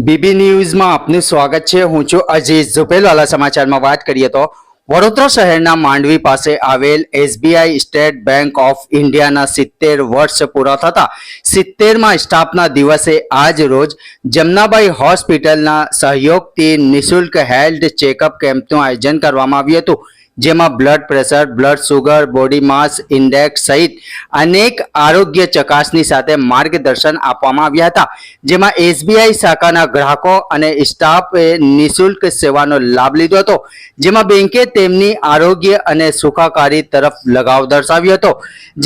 BB ન્યૂઝમાં આપનું સ્વાગત છે. હું છું અજીઝ ઝુપેલવાલા સમાચારમાં વાત કરીએ તો વડોદરા શહેરના માંડવી પાસે આવેલ એસબીઆઈ સ્ટેટ બેંક ઓફ ઇન્ડિયાના સિત્તેર વર્ષ પૂરા થતા સિત્તેરમાં સ્ટાફના દિવસે આજ રોજ જમનાબાઈ હોસ્પિટલના સહયોગથી નિઃશુલ્ક હેલ્થ ચેકઅપ કેમ્પનું આયોજન કરવામાં આવ્યું હતું. જેમાં blood pressure blood sugar body mass index સહિત અનેક આરોગ્ય ચકાસણી સાથે માર્ગદર્શન આપવામાં આવ્યા હતા. જેમાં એસબીઆઈ શાખાના ગ્રાહકો અને સ્ટાફે નિઃશુલ્ક સેવાનો લાભ લીધો હતો. જેમાં બેંકે તેમની આરોગ્ય અને સુખાકારી તરફ લગાવ દર્શાવ્યો હતો.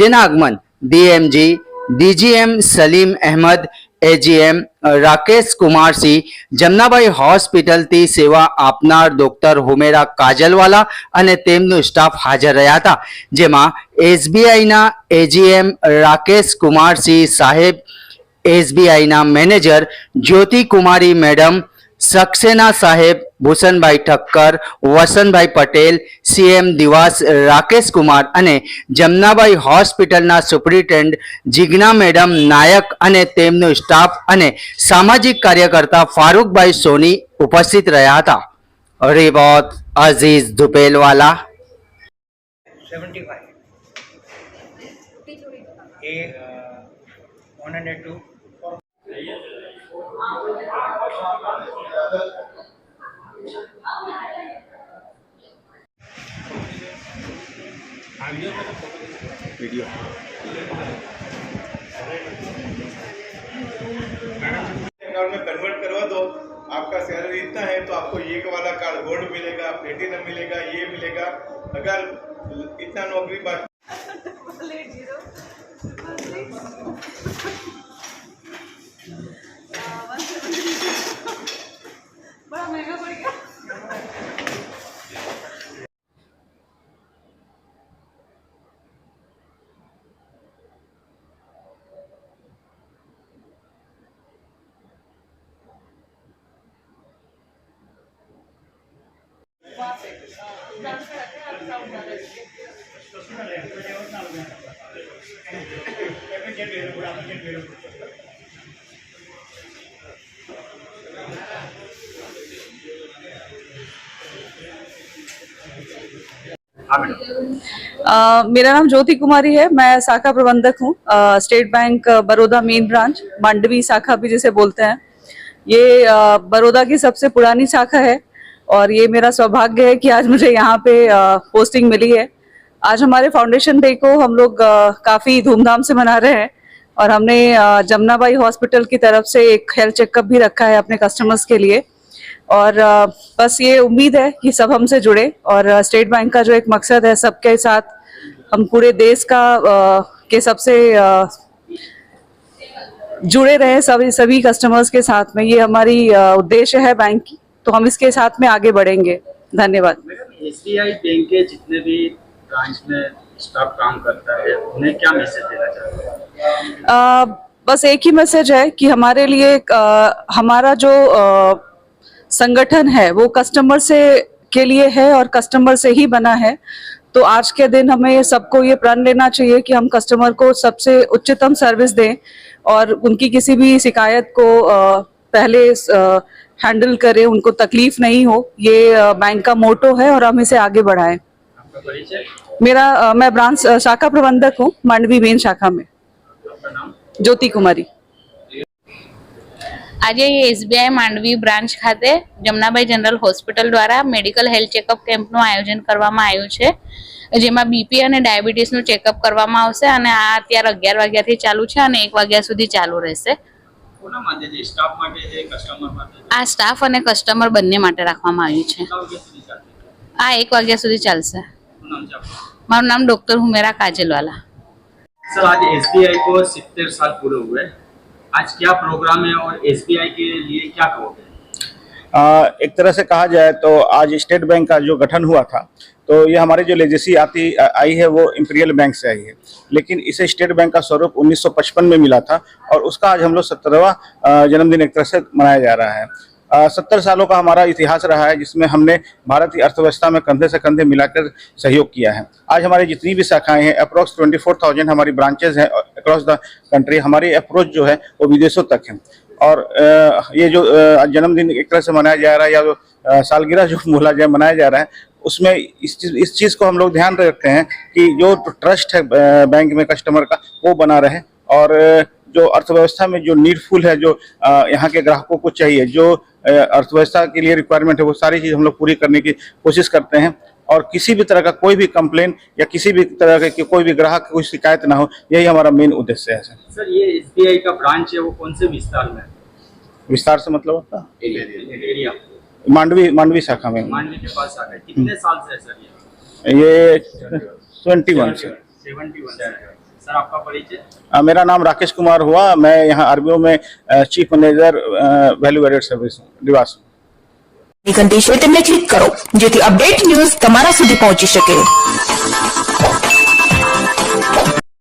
જેના આગમન DMG DGM Salim Ahmed AGM Rakesh Kumarsingh, Jamnabhai હોસ્પિટલથી સેવા આપનાર ડોક્ટર હુમેરા કાજલવાલા અને તેમનું સ્ટાફ હાજર રહ્યા હતા, જેમાં એસબીઆઈના એજીએમ રાકેશ કુમારસિંહ સાહેબ, એસબીઆઈના મેનેજર જ્યોતિ કુમારી મેડમ સક્સેના સાહેબ ભૂષણભાઈ ઠક્કર, વસંતભાઈ પટેલ, સીએમ દિવાસ રાકેશ કુમાર અને જમનાભાઈ હોસ્પિટલના સુપ્રિન્ટેન્ડ જિજ્ઞા મેડમ નાયક અને તેમનો સ્ટાફ અને સામાજિક કાર્યકર્તા ફારૂકભાઈ સોની ઉપસ્થિત રહ્યા હતા. રિપોર્ટ અઝીઝ ધુપેલવાલા. એ 102 वीडियो में कन्वर्ट करवा दो आपका सैलरी इतना है तो आपको ये वाला कार्ड गोल्ड मिलेगा प्लेटिनम मिलेगा ये मिलेगा। अगर इतना नौकरी बात अ, मेरा नाम ज्योति कुमारी है मैं शाखा प्रबंधक हूँ State Bank Baroda main branch Mandvi शाखा भी जिसे बोलते हैं। ये बड़ौदा की सबसे पुरानी शाखा है और ये मेरा सौभाग्य है कि आज मुझे यहाँ पे पोस्टिंग मिली है। आज हमारे फाउंडेशन डे को हम लोग काफ़ी धूमधाम से मना रहे हैं और हमने जमुनाबाई हॉस्पिटल की तरफ़ से एक हेल्थ चेकअप भी रखा है अपने कस्टमर्स के लिए। और बस ये उम्मीद है कि सब हमसे जुड़े और स्टेट बैंक का जो एक मकसद है सबके साथ हम पूरे देश का के सबसे जुड़े रहे सभी सभी कस्टमर्स के साथ में। ये हमारी उद्देश्य है बैंक की। तो हम इसके साथ में आगे बढ़ेंगे। धन्यवाद। बैंक के जितने भी ब्रांच में स्टाफ काम करता है उन्हें क्या मैसेज देना चाहते हैं? बस एक ही मैसेज है कि हमारे लिए अ, हमारा जो अ, संगठन है वो कस्टमर से के लिए है और कस्टमर से ही बना है। तो आज के दिन हमें सबको ये प्रण लेना चाहिए कि हम कस्टमर को सबसे उच्चतम सर्विस दें और उनकी किसी भी शिकायत को अ, पहले हैंडल करें उनको तकलीफ नहीं हो ये अ, बैंक का मोटो है और हम इसे आगे बढ़ाएं आपका परिचय मेरा अ, मैं ब्रांच अ, शाखा प्रबंधक हूँ मांडवी मेन शाखा में आपका नाम ज्योति कुमारी આજે એસબીઆઈ માંડવી બ્રાન્ચ ખાતે જમનાબાઈ જનરલ હોસ્પિટલ દ્વારા મેડિકલ હેલ્થ ચેકઅપ કેમ્પનું આયોજન કરવામાં આવ્યું છે જેમાં બીપી અને ડાયાબિટીસનું ચેકઅપ કરવામાં આવશે અને આ અત્યારે અગિયાર વાગ્યાથી ચાલુ છે અને એક વાગ્યા સુધી ચાલુ રહેશે આ સ્ટાફ અને કસ્ટમર બંને માટે રાખવામાં આવ્યું છે કેટલા વાગ્યા સુધી ચાલશે આ એક વાગ્યા સુધી ચાલશે શું નામ છે આપનું મારું નામ ડૉક્ટર હુમેરા કાજલવાલા सर आज एसबीआई को सितर साल पूरे हुए आज क्या प्रोग्राम है और एसबीआई के लिए क्या कहोगे अ, एक तरह से कहा जाए तो आज स्टेट बैंक का जो गठन हुआ था तो ये हमारी जो लेजेसी आती आई है, वो इंपीरियल बैंक से आई है। लेकिन इसे स्टेट बैंक का स्वरूप 1955 में मिला था और उसका आज हम लोग सत्तरवा जन्मदिन एक तरह से मनाया जा रहा है। सत्तर सालों का हमारा इतिहास रहा है, जिसमें हमने भारत की अर्थव्यवस्था में कंधे से कंधे मिलाकर सहयोग किया है। आज हमारी जितनी भी शाखाएँ हैं अप्रोक्स ट्वेंटी फोर थाउज़ेंड हमारी ब्रांचेज हैं अक्रॉस द कंट्री हमारी अप्रोच जो है, वो विदेशों तक है। और ये जो जन्मदिन एक तरह से मनाया जा रहा है, या जो सालगिरह जो बोला जाए, मनाया जा रहा है उसमें इस चीज़ इस चीज़ को हम लोग ध्यान रखते हैं कि जो ट्रस्ट है बैंक में कस्टमर का वो बना रहे। और जो अर्थव्यवस्था में जो नीडफुल है जो यहाँ के ग्राहकों को चाहिए जो अर्थव्यवस्था के लिए रिक्वायरमेंट है वो सारी चीज़ हम लोग पूरी करने की कोशिश करते हैं। और किसी भी तरह का कोई भी कंप्लेन या किसी भी तरह के कोई भी ग्राहक की कोई शिकायत ना हो यही हमारा मेन उद्देश्य है सर। सर ये एसबीआई का ब्रांच है वो कौन से विस्तार में है? विस्तार से मतलब होता एरिया। मांडवी मांडवी शाखा में मांडवी के पास आ गए कितने साल से है सर ये ये ट्वेंटी वन से सेवेंटी वन सर आपका परिचय अ, मेरा नाम राकेश कुमार हुआ मैं यहाँ आरबीओ में chief manager value added service हूँ निवास ઘંટી છે તેમને ક્લિક કરો જેથી અપડેટ ન્યૂઝ તમારા સુધી પહોંચી શકે